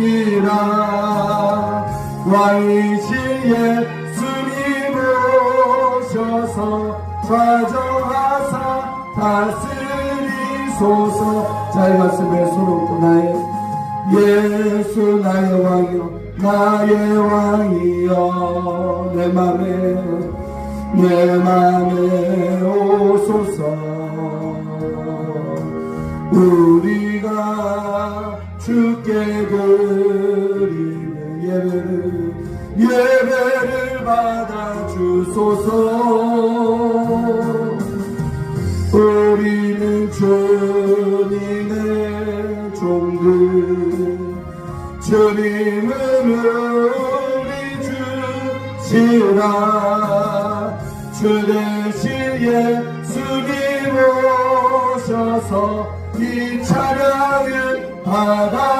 이라 왕이신 예수님 오셔서 좌정하사 다스리소서. 말씀에 손을 또 나의 예수 나의 왕이여 나의 왕이여 내 맘에 내 맘에 오소서. 우리가 주께 드리는 예배를 예배를 받아 주소서. 우리는 주님의 종들 주님은 우리 주시라. 주 대신 예수님 오셔서 이찬 양을 받아주